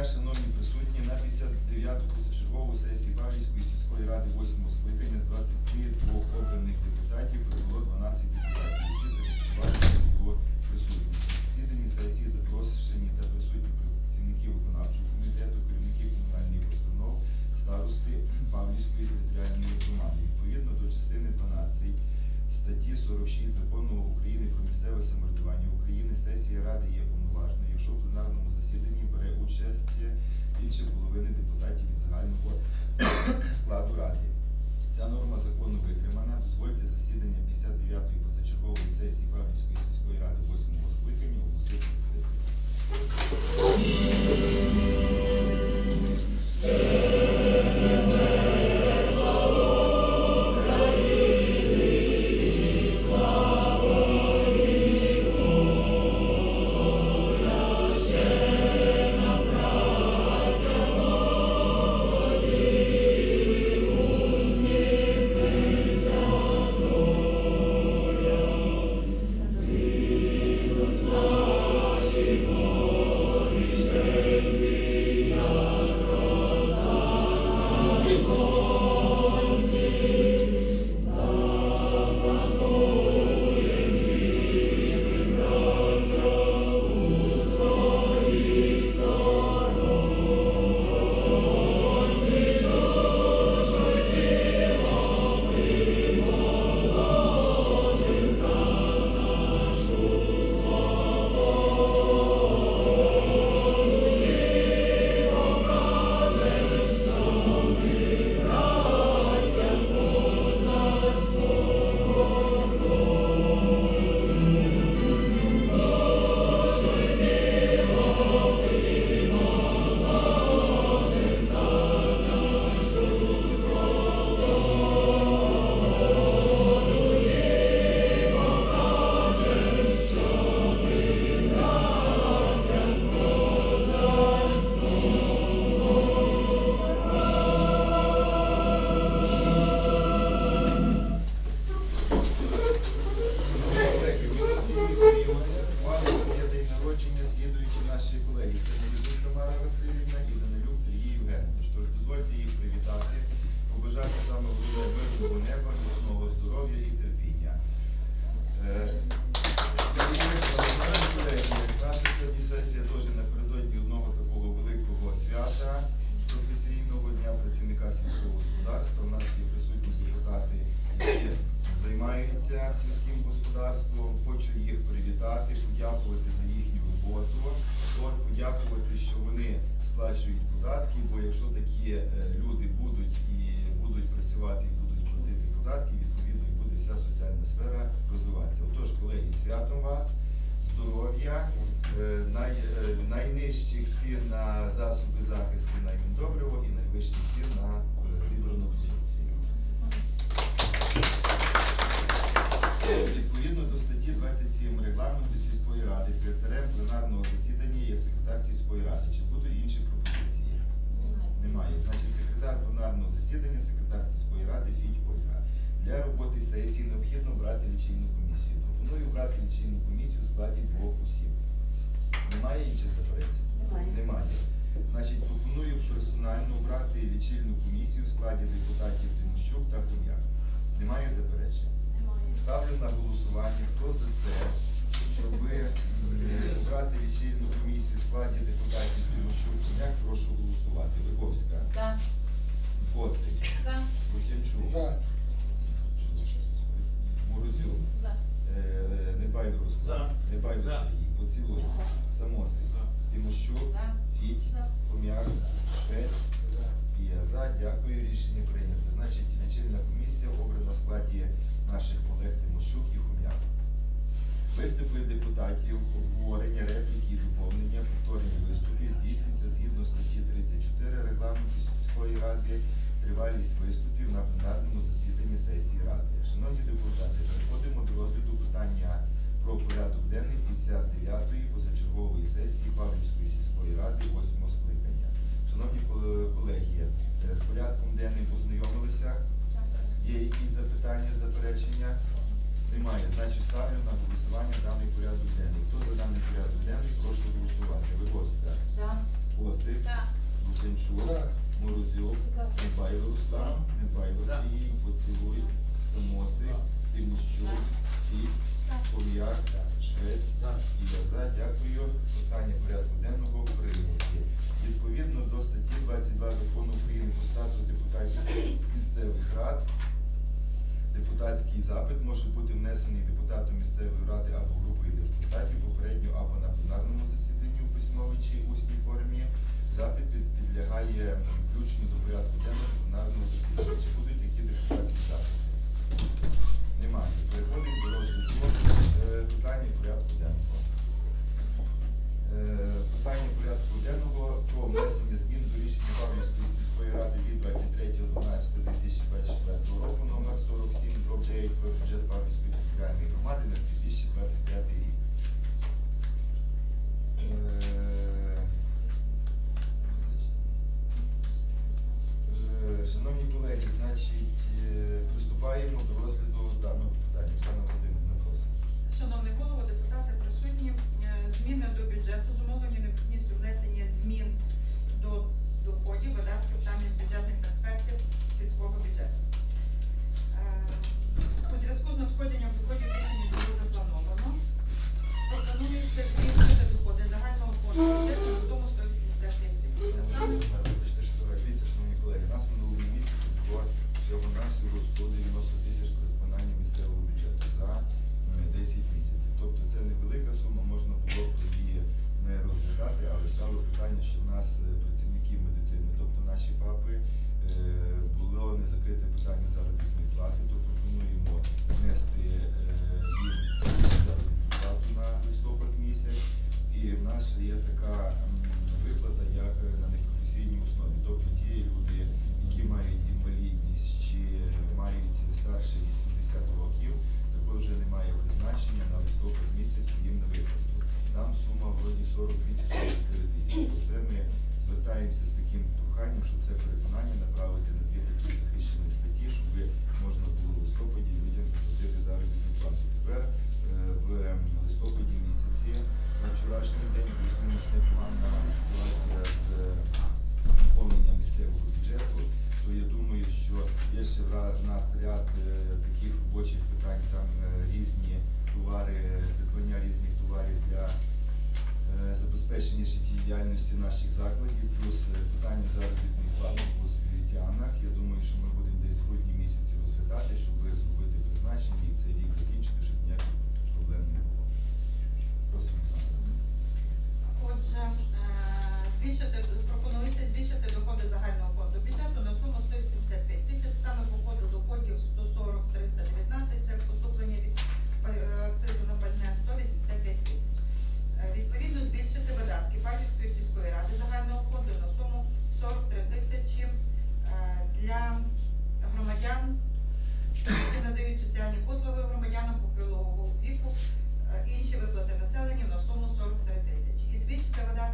дня, шановні присутні, на 59-ту позачергову сесії Баврівської сільської ради 8-го скликання з 22 обраних депутатів прибуло 12 депутатів, які зареєструвалися його присутність. Засіданні сесії запрошені та присутні працівників виконавчого комітету, керівників комунальних установ, старости Павлівської територіальної громади відповідно до частини 12 статті 46 закону України про місцеве самоврядування України. Сесія ради є неповноважно, якщо в пленарному засіданні бере участь більше половини депутатів від загального складу ради. Ця норма закону витримана. Дозвольте засідання 59-ї позачергової сесії Павлівської сільської ради 8-го скликання оголосити. ставлю на голосування, хто за це, щоб е, обрати лічильну комісію в складі депутатів Тимошук, прошу голосувати. Лиговська. За. Кострик. За. Бутянчук. За. тривалість виступів на пленарному засіданні сесії ради. Шановні депутати, переходимо до розгляду питання про порядок денний 59-ї позачергової сесії Павлівської сільської ради 8 скликання. Шановні колеги, е, з порядком денним познайомилися. Є якісь запитання, заперечення? Немає. Значить, ставлю на голосування даний порядок денний. Хто за даний порядок денний? Прошу голосувати. Вигоська. За. Осип. За. Лукенчук. Морозюк, Небай Руса, Небай Росії, Поцілуй, Самосик, Тимощук, Фіт, Пов'як, Швець і я за. Дякую. Питання порядку денного прийняті. Відповідно до статті 22 закону України про статус депутатів місцевих рад. Депутатський запит може бути внесений депутатом місцевої ради або групою депутатів попередньо або на пленарному засіданні у письмовій чи усній формі. Запит підлягає включенню до порядку денного пленарного засідання. Чи будуть які депутатські запити? Немає. Переходимо до розгляду е, питання порядку денного. Е, питання порядку денного про внесення змін до рішення Павлівської сільської ради від 23.12.2024 року номер 47 9 про бюджет Павлівської територіальної громади на 2025 рік. Е, Шановні колеги, значить,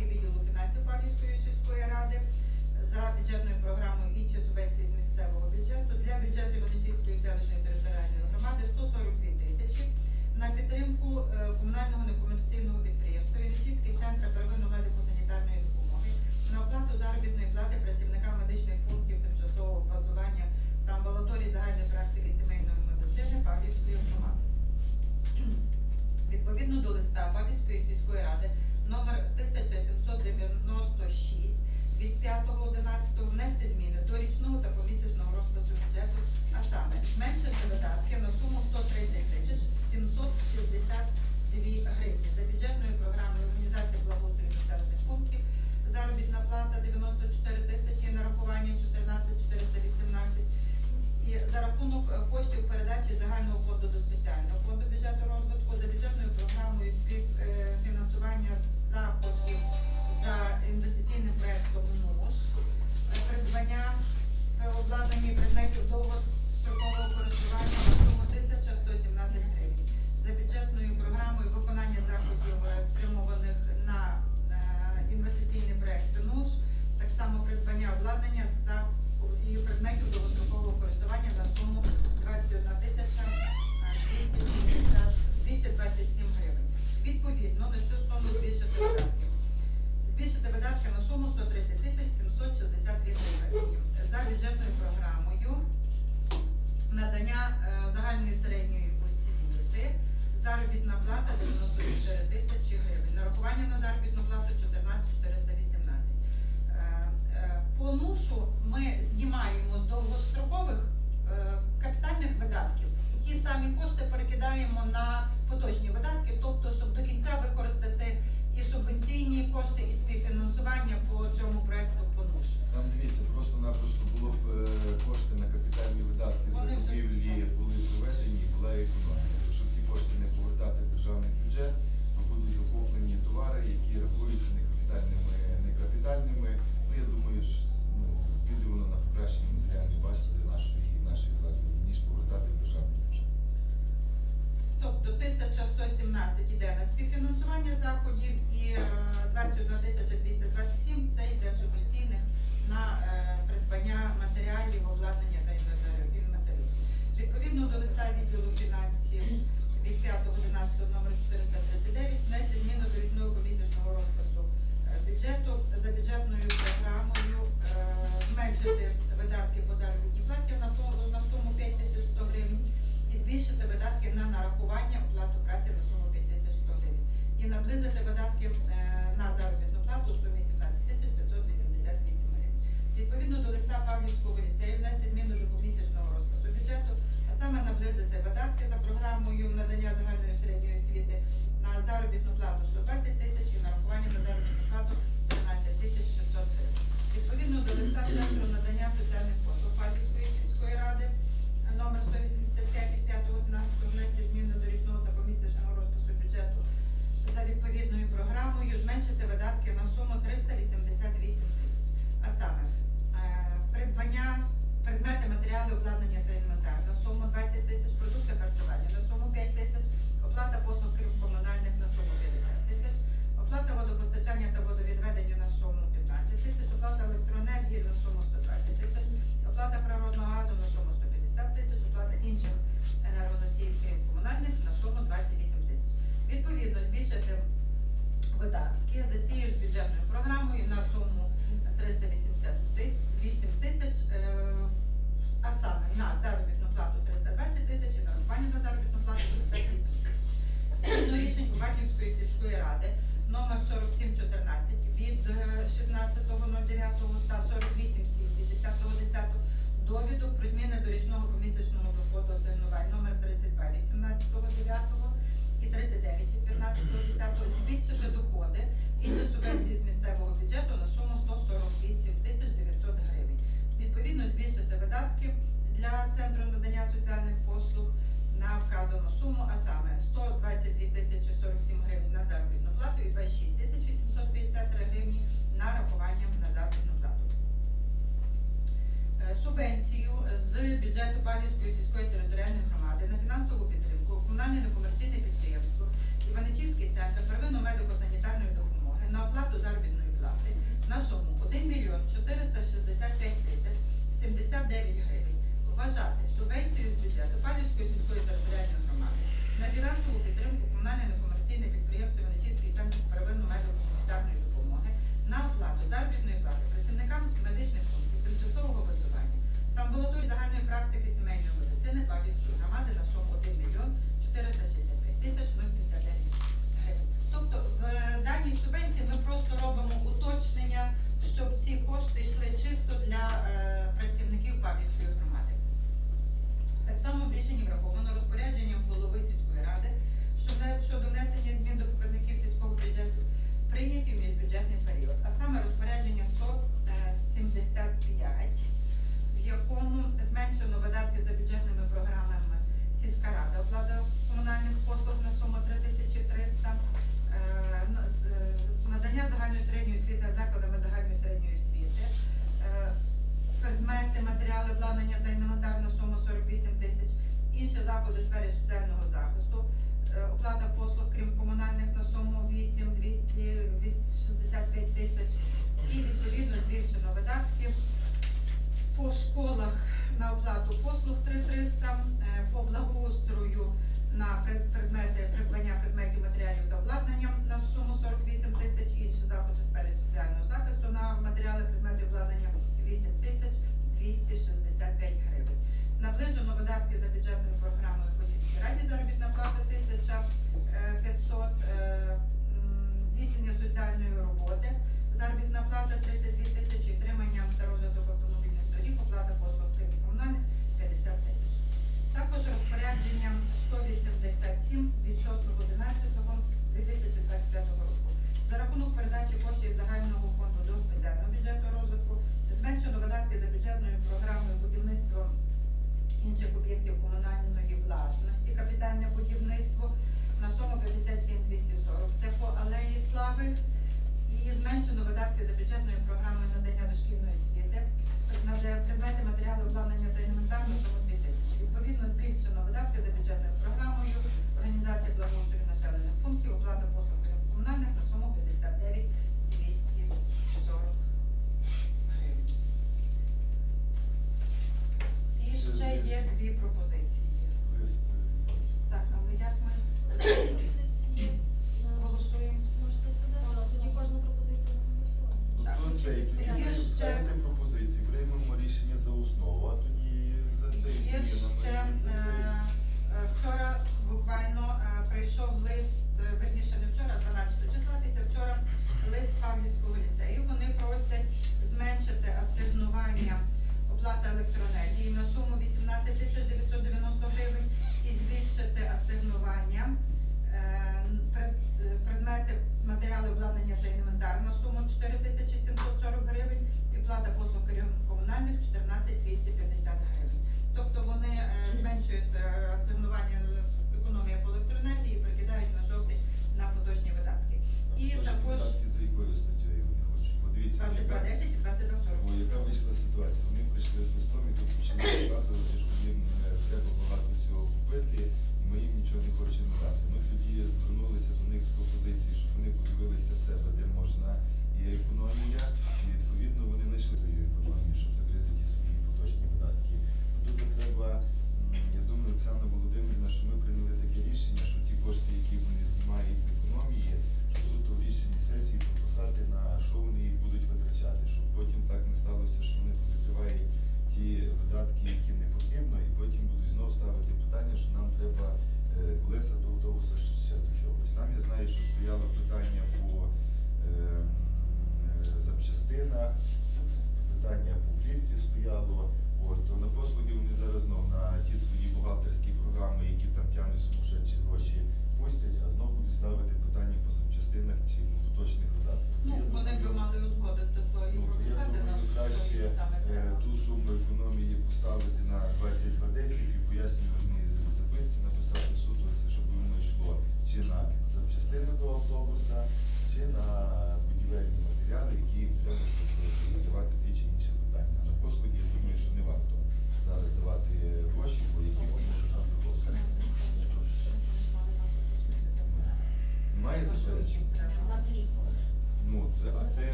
Галицький відділу фінансів Павлівської сільської ради за бюджетною програмою інші субвенції з місцевого бюджету для бюджету Венеційської селищної територіальної громади 142 тисячі на підтримку е, комунального некомерційного підприємства Венеційський центр первинно медико-санітарної допомоги на оплату заробітної плати працівникам медичних пунктів тимчасового базування та амбулаторії загальної практики сімейної медицини Павлівської громади. Відповідно до листа Павлівської сільської ради номер 1796 від 5.11 внести зміни до річного та помісячного розпису бюджету, а саме зменшити видатки на суму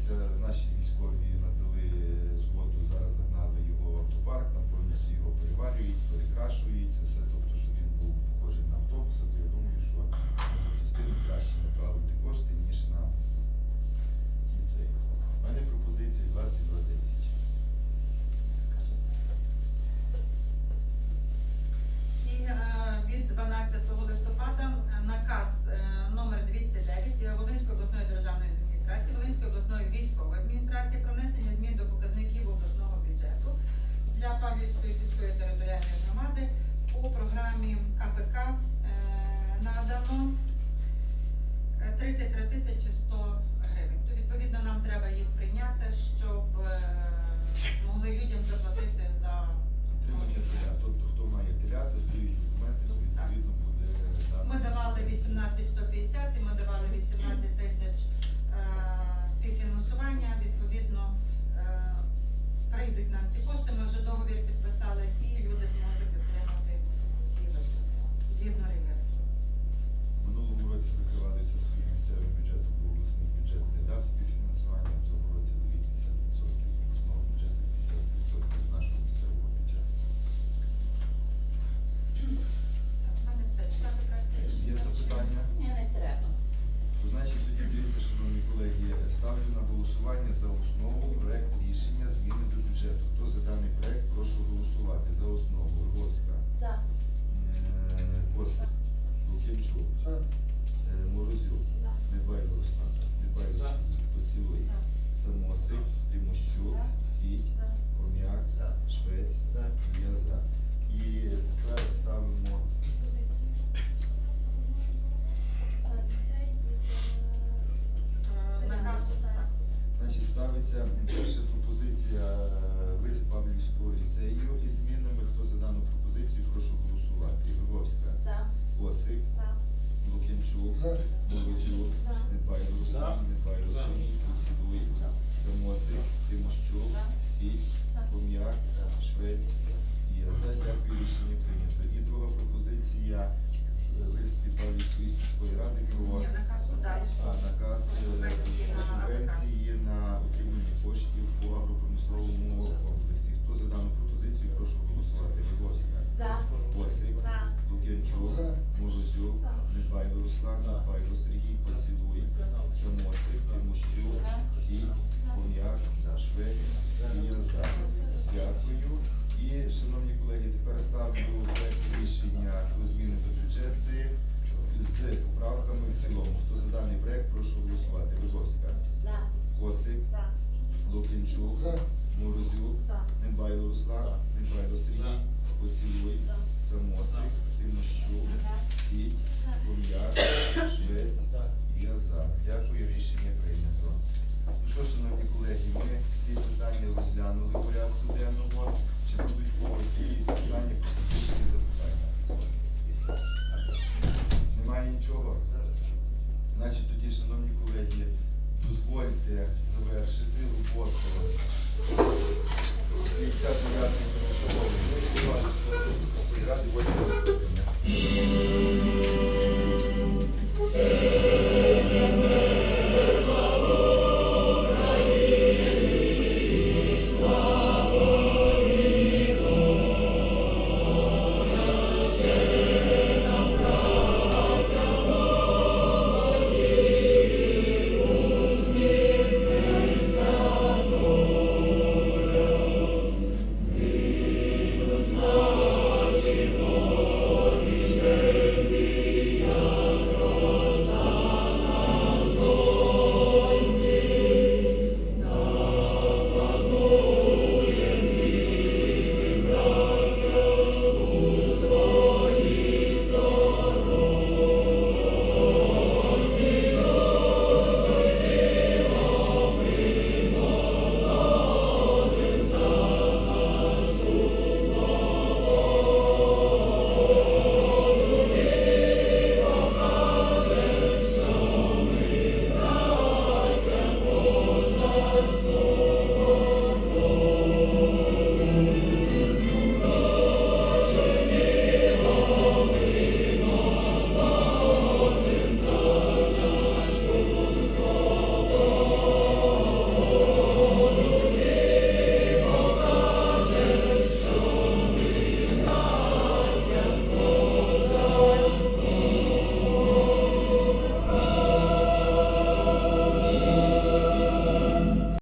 знаходяться наші військові 33 тисячі 100 гривень. То відповідно нам треба їх прийняти, щоб е, могли людям заплатити за отримання теля. Тобто хто має теляти, здають документи, то відповідно буде дати. Ми давали 18 150 і ми давали 18 тисяч е, співфінансування. Відповідно е, прийдуть нам ці кошти. Ми вже договір підписали і люди зможуть отримати ці витрати згідно доводиться закриватися свій місцевий бюджет, бо обласний бюджет не дав співфінансування, в цьому році 50% обласного бюджету, 50% з нашого місцевого бюджету. Є запитання? Значить, тоді дивіться, шановні колеги, ставлю на голосування за основу проект рішення зміни до бюджету. Хто за даний проект, прошу голосувати. За основу. Рогоцька. За. Е, Косик. За. Морозюк, Недбай Руслан, Недбай Поцілуй, Самосик, Тимощук, Фідь, Ком'як, Швець, я за. І тепер ставимо. Значить, ставиться перша пропозиція е, лист Павлівського ліцею із змінами. Хто за дану пропозицію, прошу голосувати. Львовська. Осик. Букінчук, Богослюк, Байдус, Лук'янчук, За. Морозюк, Недбайло Руслан, Недбайло Сергій, Поцілуй, Самосик, Тимощук, Фіть, Хом'як, Швець і я за. Дякую, рішення прийнято. Ну що, шановні колеги, ми всі питання розглянули в порядку денного. Чи будуть у когось якісь питання, пропозиції, запитання? Немає нічого? Значить, тоді, шановні колеги, дозвольте завершити роботу 59-ї комісії ради 8 скликання.